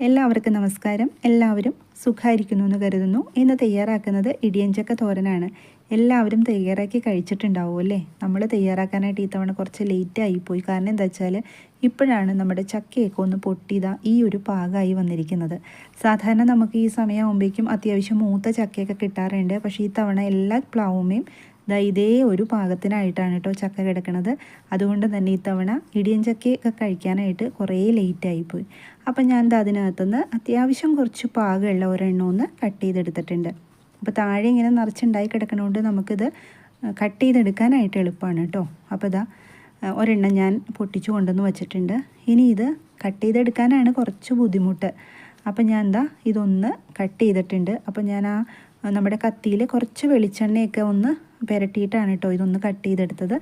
എല്ലാവർക്കും നമസ്കാരം. എല്ലാവരും സുഖമായിരിക്കുന്നു എന്ന് കരുതുന്നു. ഇന്ന് തയ്യാറാക്കുന്നത് ഇടിയഞ്ചക്ക തോരനാണ്. എല്ലാവരും തയ്യാറാക്കി കഴിച്ചിട്ടുണ്ടാവും അല്ലേ? നമ്മൾ തയ്യാറാക്കാനായിട്ട് ഈ തവണ കുറച്ച് ലേറ്റ് ആയിപ്പോയി. കാരണം എന്താ വെച്ചാൽ ഇപ്പോഴാണ് നമ്മുടെ ചക്കയൊക്കെ ഒന്ന് പൊട്ടിയതാ ഈ ഒരു പാകമായി വന്നിരിക്കുന്നത്. സാധാരണ നമുക്ക് ഈ സമയമാകുമ്പോഴേക്കും അത്യാവശ്യം മൂത്ത ചക്കയൊക്കെ കിട്ടാറുണ്ട്. പക്ഷേ ഈ തവണ എല്ലാ പ്ലാവുമേയും ദാ ഇതേ ഒരു പാകത്തിനായിട്ടാണ് കേട്ടോ ചക്ക കിടക്കണത്. അതുകൊണ്ട് തന്നെ ഇത്തവണ ഇടിയൻ ചക്കയൊക്കെ കഴിക്കാനായിട്ട് കുറേ ലേറ്റ് ആയിപ്പോയി അപ്പം ഞാൻ ഇത് അതിനകത്തുനിന്ന് അത്യാവശ്യം കുറച്ച് പാകമുള്ള ഒരെണ്ണം ഒന്ന് കട്ട് ചെയ്തെടുത്തിട്ടുണ്ട്. അപ്പോൾ താഴെ ഇങ്ങനെ നിറച്ചുണ്ടായി കിടക്കണോണ്ട് നമുക്കിത് കട്ട് ചെയ്തെടുക്കാനായിട്ട് എളുപ്പമാണ് കേട്ടോ അപ്പോൾ ഇതാ ഒരെണ്ണം ഞാൻ പൊട്ടിച്ചു കൊണ്ടുവന്ന് വെച്ചിട്ടുണ്ട്. ഇനി ഇത് കട്ട് ചെയ്തെടുക്കാനാണ് കുറച്ച് ബുദ്ധിമുട്ട്. അപ്പം ഞാൻ എന്താ ഇതൊന്ന് കട്ട് ചെയ്തിട്ടുണ്ട്. അപ്പം ഞാൻ ആ നമ്മുടെ കത്തിയിൽ കുറച്ച് വെളിച്ചെണ്ണയൊക്കെ ഒന്ന് പുരട്ടിയിട്ടാണ് കേട്ടോ ഇതൊന്ന് കട്ട് ചെയ്തെടുത്തത്.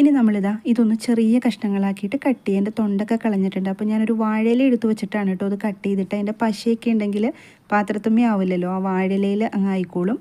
ഇനി നമ്മളിതാ ഇതൊന്ന് ചെറിയ കഷ്ണങ്ങളാക്കിയിട്ട് കട്ട് ചെയ്യുക എന്റെ തൊണ്ടൊക്കെ കളഞ്ഞിട്ടുണ്ട്. അപ്പോൾ ഞാനൊരു വാഴയില എടുത്തു വെച്ചിട്ടാണ് കേട്ടോ അത് കട്ട് ചെയ്തിട്ട് അതിന്റെ പശയൊക്കെ ഉണ്ടെങ്കിൽ പാത്രത്തുമ്മേ ആവില്ലല്ലോ ആ വാഴയിലയിൽ അങ്ങ് ആയിക്കോളും.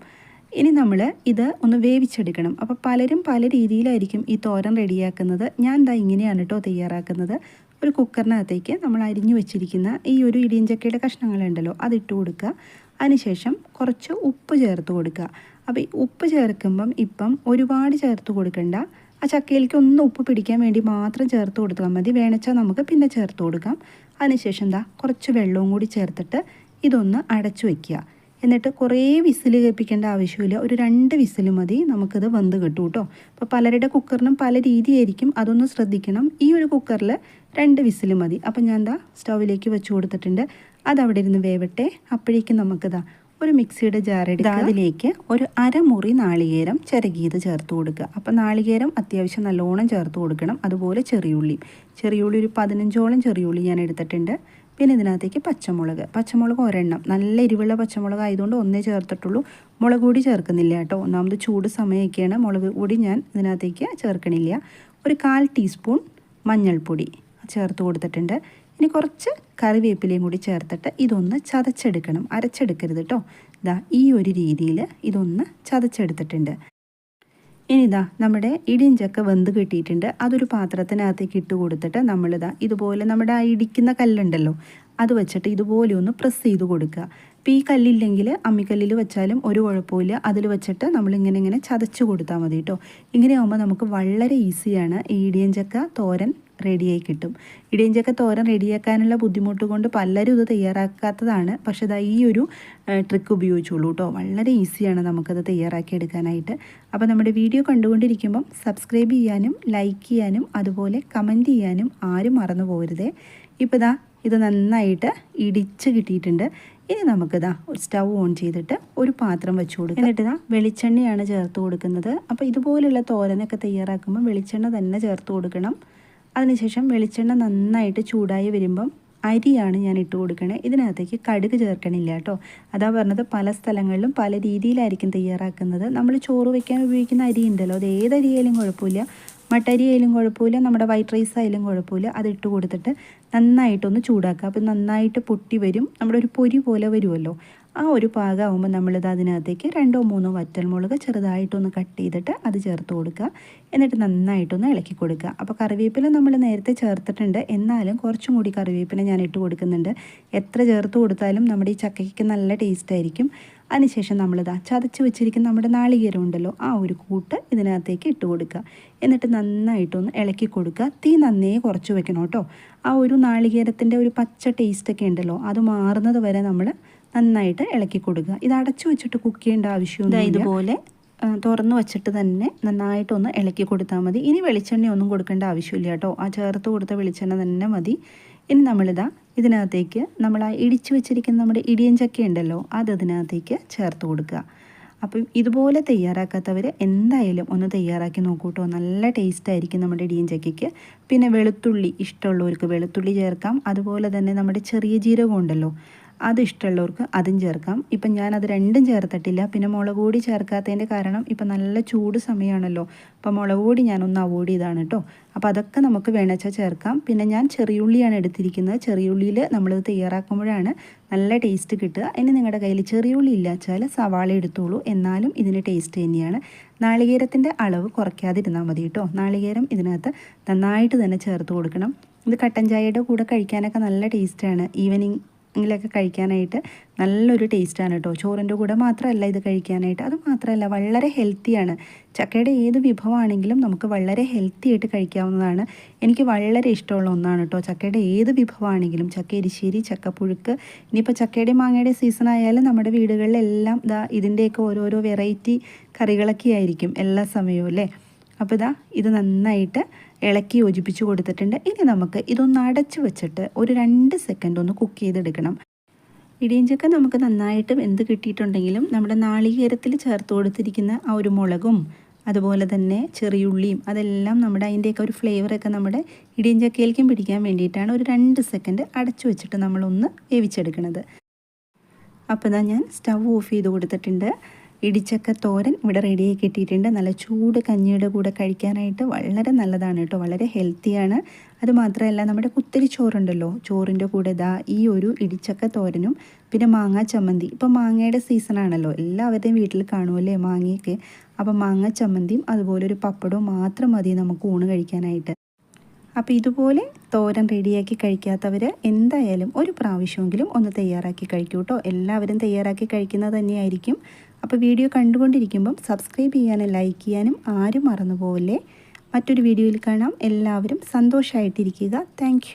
ഇനി നമ്മൾ ഇത് ഒന്ന് വേവിച്ചെടുക്കണം. അപ്പോൾ പലരും പല രീതിയിലായിരിക്കും ഈ തോരൻ റെഡിയാക്കുന്നത്. ഞാൻ എന്താ ഇങ്ങനെയാണ് കേട്ടോ തയ്യാറാക്കുന്നത്. ഒരു കുക്കറിനകത്തേക്ക് നമ്മൾ അരിഞ്ഞു വെച്ചിരിക്കുന്ന ഈ ഒരു ഇടിയഞ്ചക്കയുടെ കഷ്ണങ്ങളുണ്ടല്ലോ അതിട്ട് കൊടുക്കുക. അതിനുശേഷം കുറച്ച് ഉപ്പ് ചേർത്ത് കൊടുക്കുക. അപ്പോൾ ഈ ഉപ്പ് ചേർക്കുമ്പം ഇപ്പം ഒരുപാട് ചേർത്ത് കൊടുക്കണ്ട. ആ ചക്കയിലേക്ക് ഒന്ന് ഉപ്പ് പിടിക്കാൻ വേണ്ടി മാത്രം ചേർത്ത് കൊടുത്താൽ മതി. വേണച്ചാൽ നമുക്ക് പിന്നെ ചേർത്ത് കൊടുക്കാം. അതിനുശേഷം എന്താ കുറച്ച് വെള്ളവും കൂടി ചേർത്തിട്ട് ഇതൊന്ന് അടച്ചു വയ്ക്കുക എന്നിട്ട് കുറേ വിസിൽ കേൾപ്പിക്കേണ്ട ആവശ്യമില്ല. ഒരു രണ്ട് വിസിൽ മതി. നമുക്കിത് വെന്ത് കിട്ടും കേട്ടോ. അപ്പോൾ പലരുടെ കുക്കറിനും പല രീതിയായിരിക്കും. അതൊന്ന് ശ്രദ്ധിക്കണം. ഈ ഒരു കുക്കറിൽ രണ്ട് വിസിൽ മതി. അപ്പം ഞാൻ എന്താ സ്റ്റൗവിലേക്ക് വെച്ച് കൊടുത്തിട്ടുണ്ട്. അതവിടെ ഇരുന്ന് വേവട്ടെ. അപ്പോഴേക്കും നമുക്കിതാ ഒരു മിക്സിയുടെ ജാർ എടുക്കുക. അതിലേക്ക് ഒരു അരമുറി നാളികേരം ചിരകിയത് ചേർത്ത് കൊടുക്കുക. അപ്പം നാളികേരം അത്യാവശ്യം നല്ലോണം ചേർത്ത് കൊടുക്കണം. അതുപോലെ ചെറിയുള്ളി. ചെറിയുള്ളി ഒരു പതിനഞ്ചോളം ചെറിയുള്ളി ഞാൻ എടുത്തിട്ടുണ്ട്. പിന്നെ ഇതിനകത്തേക്ക് പച്ചമുളക്. പച്ചമുളക് ഒരെണ്ണം. നല്ല എരിവുള്ള പച്ചമുളക് ആയതുകൊണ്ട് ഒന്നേ ചേർത്തിട്ടുള്ളൂ. മുളക് പൊടി ചേർക്കുന്നില്ല കേട്ടോ. ഒന്നാമത് ചൂട് സമയമൊക്കെയാണ്. മുളക് പൊടി ഞാൻ ഇതിനകത്തേക്ക് ചേർക്കണില്ല. ഒരു കാൽ ടീസ്പൂൺ മഞ്ഞൾപ്പൊടി. ചേർത്ത് കൊടുത്തിട്ടുണ്ട്. ഇനി കുറച്ച് കറിവേപ്പിലയും കൂടി ചേർത്തിട്ട് ഇതൊന്ന് ചതച്ചെടുക്കണം. അരച്ചെടുക്കരുത് കേട്ടോ ഇതാ ഈ ഒരു രീതിയിൽ ഇതൊന്ന് ചതച്ചെടുത്തിട്ടുണ്ട്. ഇനി ഇതാ നമ്മുടെ ഇടിഞ്ചക്ക വെന്ത് കിട്ടിയിട്ടുണ്ട്. അതൊരു പാത്രത്തിനകത്തേക്ക് ഇട്ട് കൊടുത്തിട്ട് നമ്മളിതാ ഇതുപോലെ നമ്മുടെ ആ ഇടിക്കുന്ന കല്ലുണ്ടല്ലോ അത് വെച്ചിട്ട് ഇതുപോലെ ഒന്ന് പ്രസ് ചെയ്ത് കൊടുക്കുക. അപ്പോൾ ഈ കല്ലില്ലെങ്കിൽ അമ്മിക്കല്ലിൽ വെച്ചാലും ഒരു കുഴപ്പമില്ല അതിൽ വെച്ചിട്ട് നമ്മൾ ഇങ്ങനെ ഇങ്ങനെ ചതച്ച് കൊടുത്താൽ മതി കേട്ടോ ഇങ്ങനെ ആകുമ്പോൾ നമുക്ക് വളരെ ഈസിയാണ് ഈ ഇടിയഞ്ചക്ക തോരൻ റെഡിയായി കിട്ടും. ഇടിയഞ്ചക്ക തോരൻ റെഡിയാക്കാനുള്ള ബുദ്ധിമുട്ട് കൊണ്ട് പലരും ഇത് തയ്യാറാക്കാത്തതാണ്. പക്ഷെ ഇതാ ഈ ഒരു ട്രിക്ക് ഉപയോഗിച്ചോളൂ കേട്ടോ വളരെ ഈസിയാണ് നമുക്കത് തയ്യാറാക്കി എടുക്കാനായിട്ട്. അപ്പോൾ നമ്മുടെ വീഡിയോ കണ്ടുകൊണ്ടിരിക്കുമ്പം സബ്സ്ക്രൈബ് ചെയ്യാനും ലൈക്ക് ചെയ്യാനും അതുപോലെ കമന്റ് ചെയ്യാനും ആരും മറന്നു പോകരുതേ. ഇപ്പോൾ ഇത് നന്നായിട്ട് ഇടിച്ച് കിട്ടിയിട്ടുണ്ട്. ഇനി നമുക്കിതാ ഒരു സ്റ്റൗ ഓൺ ചെയ്തിട്ട് ഒരു പാത്രം വെച്ച് കൊടുക്കുക എന്നിട്ട് വെളിച്ചെണ്ണയാണ് ചേർത്ത് കൊടുക്കുന്നത്. അപ്പോൾ ഇതുപോലുള്ള തോരനൊക്കെ തയ്യാറാക്കുമ്പോൾ വെളിച്ചെണ്ണ തന്നെ ചേർത്ത് കൊടുക്കണം. അതിനുശേഷം വെളിച്ചെണ്ണ നന്നായിട്ട് ചൂടായി വരുമ്പം അരിയാണ് ഞാൻ ഇട്ട് കൊടുക്കണേ. ഇതിനകത്തേക്ക് കടുക് ചേർക്കണില്ല കേട്ടോ. അതാ പറഞ്ഞത് പല സ്ഥലങ്ങളിലും പല രീതിയിലായിരിക്കും തയ്യാറാക്കുന്നത്. നമ്മൾ ചോറ് വയ്ക്കാൻ ഉപയോഗിക്കുന്ന അരി ഉണ്ടല്ലോ അത് ഏത് അരിയായാലും കുഴപ്പമില്ല. മട്ടരി ആയാലും കുഴപ്പമില്ല നമ്മുടെ വൈറ്റ് റൈസ് ആയാലും കുഴപ്പമില്ല. അത് ഇട്ട് കൊടുത്തിട്ട് നന്നായിട്ടൊന്ന് ചൂടാക്കുക. അപ്പോൾ നന്നായിട്ട് പൊട്ടി വരും. നമ്മുടെ ഒരു പൊരി പോലെ വരുമല്ലോ. ആ ഒരു പാകമാകുമ്പോൾ നമ്മളിത് അതിനകത്തേക്ക് രണ്ടോ മൂന്നോ വറ്റൽമുളക് ചെറുതായിട്ടൊന്ന് കട്ട് ചെയ്തിട്ട് അത് ചേർത്ത് കൊടുക്കുക. എന്നിട്ട് നന്നായിട്ടൊന്ന് ഇളക്കി കൊടുക്കുക. അപ്പോൾ കറിവേപ്പില നമ്മൾ നേരത്തെ ചേർത്തിട്ടുണ്ട്. എന്നാലും കുറച്ചും കൂടി കറിവേപ്പില ഞാൻ ഇട്ട് കൊടുക്കുന്നുണ്ട്. എത്ര ചേർത്ത് കൊടുത്താലും നമ്മുടെ ഈ ചക്കയ്ക്ക് നല്ല ടേസ്റ്റ് ആയിരിക്കും. അതിനുശേഷം നമ്മളിതാ ചതച്ച് വെച്ചിരിക്കുന്ന നമ്മുടെ നാളികേരം ഉണ്ടല്ലോ ആ ഒരു കൂട്ട് ഇതിനകത്തേക്ക് ഇട്ട് കൊടുക്കുക. എന്നിട്ട് നന്നായിട്ടൊന്ന് ഇളക്കി കൊടുക്കുക. തീ നന്നേ കുറച്ച് വെക്കണം കേട്ടോ. ആ ഒരു നാളികേരത്തിന്റെ ഒരു പച്ച ടേസ്റ്റൊക്കെ ഉണ്ടല്ലോ അത് മാറുന്നത് വരെ നമ്മൾ നന്നായിട്ട് ഇളക്കി കൊടുക്കുക. ഇത് അടച്ചു വെച്ചിട്ട് കുക്ക് ചെയ്യേണ്ട ആവശ്യമൊന്നും ഇതുപോലെ തുറന്നു വെച്ചിട്ട് തന്നെ നന്നായിട്ടൊന്ന് ഇളക്കി കൊടുത്താൽ മതി. ഇനി വെളിച്ചെണ്ണ ഒന്നും കൊടുക്കേണ്ട ആവശ്യമില്ല കേട്ടോ. ആ ചേർത്ത് കൊടുത്ത വെളിച്ചെണ്ണ തന്നെ മതി. ഇനി നമ്മളിതാ ഇതിനകത്തേക്ക് നമ്മൾ ആ ഇടിച്ചു വെച്ചിരിക്കുന്ന നമ്മുടെ ഇടിയൻ ചക്ക ഉണ്ടല്ലോ അത് അതിനകത്തേക്ക് ചേർത്ത് കൊടുക്കുക. അപ്പം ഇതുപോലെ തയ്യാറാക്കാത്തവർ എന്തായാലും ഒന്ന് തയ്യാറാക്കി നോക്കൂട്ടോ. നല്ല ടേസ്റ്റ് ആയിരിക്കും നമ്മുടെ ഇടിയൻ ചക്കയ്ക്ക്. പിന്നെ വെളുത്തുള്ളി ഇഷ്ടമുള്ളവർക്ക് വെളുത്തുള്ളി ചേർക്കാം. അതുപോലെ തന്നെ നമ്മുടെ ചെറിയ ജീരകം ഉണ്ടല്ലോ അത് ഇഷ്ടമുള്ളവർക്ക് അതും ചേർക്കാം. ഇപ്പം ഞാനത് രണ്ടും ചേർത്തിട്ടില്ല. പിന്നെ മുളക് പൊടി ചേർക്കാത്തതിന്റെ കാരണം ഇപ്പം നല്ല ചൂട് സമയമാണല്ലോ അപ്പം മുളക് പൊടി ഞാനൊന്ന് അവോയ്ഡ് ചെയ്താണ് കേട്ടോ അപ്പോൾ അതൊക്കെ നമുക്ക് വേണച്ചാൽ ചേർക്കാം. പിന്നെ ഞാൻ ചെറിയുള്ളിയാണ് എടുത്തിരിക്കുന്നത്. ചെറിയുള്ളിയിൽ നമ്മളിത് തയ്യാറാക്കുമ്പോഴാണ് നല്ല ടേസ്റ്റ് കിട്ടുക. ഇനി നിങ്ങളുടെ കയ്യിൽ ചെറിയുള്ളി ഇല്ലാച്ചാൽ സവാള എടുത്തോളൂ. എന്നാലും ഇതിന് ടേസ്റ്റ് തന്നെയാണ്. നാളികേരത്തിന്റെ അളവ് കുറയ്ക്കാതിരുന്നാൽ മതി കേട്ടോ നാളികേരം ഇതിനകത്ത് നന്നായിട്ട് തന്നെ ചേർത്ത് കൊടുക്കണം. ഇത് കട്ടൻ ചായയുടെ കൂടെ കഴിക്കാനൊക്കെ നല്ല ടേസ്റ്റാണ് ഈവനിങ് എങ്കിലൊക്കെ കഴിക്കാനായിട്ട് നല്ലൊരു ടേസ്റ്റാണ് കേട്ടോ ചോറിന്റെ കൂടെ മാത്രമല്ല ഇത് കഴിക്കാനായിട്ട്. അത് മാത്രമല്ല വളരെ ഹെൽത്തിയാണ് ചക്കയുടെ ഏത് വിഭവമാണെങ്കിലും നമുക്ക് വളരെ ഹെൽത്തി ആയിട്ട് കഴിക്കാവുന്നതാണ്. എനിക്ക് വളരെ ഇഷ്ടമുള്ള ഒന്നാണ് കേട്ടോ ചക്കയുടെ ഏത് വിഭവമാണെങ്കിലും ചക്ക എരിശ്ശേരി ചക്കപ്പുഴുക്ക് ഇനിയിപ്പോൾ ചക്കയുടെ മാങ്ങയുടെ സീസൺ ആയാലും നമ്മുടെ വീടുകളിലെല്ലാം ഇതാ ഇതിന്റെയൊക്കെ ഓരോരോ വെറൈറ്റി കറികളൊക്കെ ആയിരിക്കും എല്ലാ സമയവും അല്ലേ? അപ്പോൾ ഇതാ ഇത് നന്നായിട്ട് ഇളക്കി യോജിപ്പിച്ച് കൊടുത്തിട്ടുണ്ട്. ഇനി നമുക്ക് ഇതൊന്ന് അടച്ച് വെച്ചിട്ട് ഒരു രണ്ട് സെക്കൻഡ് ഒന്ന് കുക്ക് ചെയ്തെടുക്കണം. ഇടിയഞ്ചക്ക നമുക്ക് നന്നായിട്ട് വെന്ത് കിട്ടിയിട്ടുണ്ടെങ്കിലും നമ്മുടെ നാളികേരത്തിൽ ചേർത്ത് കൊടുത്തിരിക്കുന്ന ആ ഒരു മുളകും അതുപോലെ തന്നെ ചെറിയുള്ളിയും അതെല്ലാം നമ്മുടെ അതിന്റെയൊക്കെ ഒരു ഫ്ലേവറൊക്കെ നമ്മുടെ ഇടിയഞ്ചക്കയിലേക്കും പിടിക്കാൻ വേണ്ടിയിട്ടാണ് ഒരു രണ്ട് സെക്കൻഡ് അടച്ചു വെച്ചിട്ട് നമ്മളൊന്ന് വേവിച്ചെടുക്കുന്നത് അപ്പോൾ ഞാൻ സ്റ്റവ് ഓഫ് ചെയ്ത് കൊടുത്തിട്ടുണ്ട്. ഇടിച്ചക്ക തോരൻ ഇവിടെ റെഡിയായി കിട്ടിയിട്ടുണ്ട്. നല്ല ചൂട് കഞ്ഞിയുടെ കൂടെ കഴിക്കാനായിട്ട് വളരെ നല്ലതാണ് കേട്ടോ. വളരെ ഹെൽത്തിയാണ് അതുമാത്രമല്ല നമ്മുടെ കുത്തരി ചോറുണ്ടല്ലോ. ചോറിന്റെ കൂടെ ഇതാ ഈ ഒരു ഇടിച്ചക്ക തോരനും പിന്നെ മാങ്ങ ചമ്മന്തി. ഇപ്പോൾ മാങ്ങയുടെ സീസണാണല്ലോ എല്ലാവരുടെയും വീട്ടിൽ കാണുമല്ലേ മാങ്ങയൊക്കെ? അപ്പോൾ മാങ്ങ ചമ്മന്തിയും അതുപോലെ ഒരു പപ്പടവും മാത്രം മതി നമുക്ക് ഊണ് കഴിക്കാനായിട്ട്. അപ്പോൾ ഇതുപോലെ തോരൻ റെഡിയാക്കി കഴിക്കാത്തവർ എന്തായാലും ഒരു പ്രാവശ്യമെങ്കിലും ഒന്ന് തയ്യാറാക്കി കഴിക്കൂ കേട്ടോ എല്ലാവരും തയ്യാറാക്കി കഴിക്കുന്നത് തന്നെയായിരിക്കും. അപ്പോൾ വീഡിയോ കണ്ടുകൊണ്ടിരിക്കുമ്പം സബ്സ്ക്രൈബ് ചെയ്യാനും ലൈക്ക് ചെയ്യാനും ആരും മറന്നു പോവില്ലേ മറ്റൊരു വീഡിയോയിൽ കാണാം. എല്ലാവരും സന്തോഷമായിട്ടിരിക്കുക താങ്ക്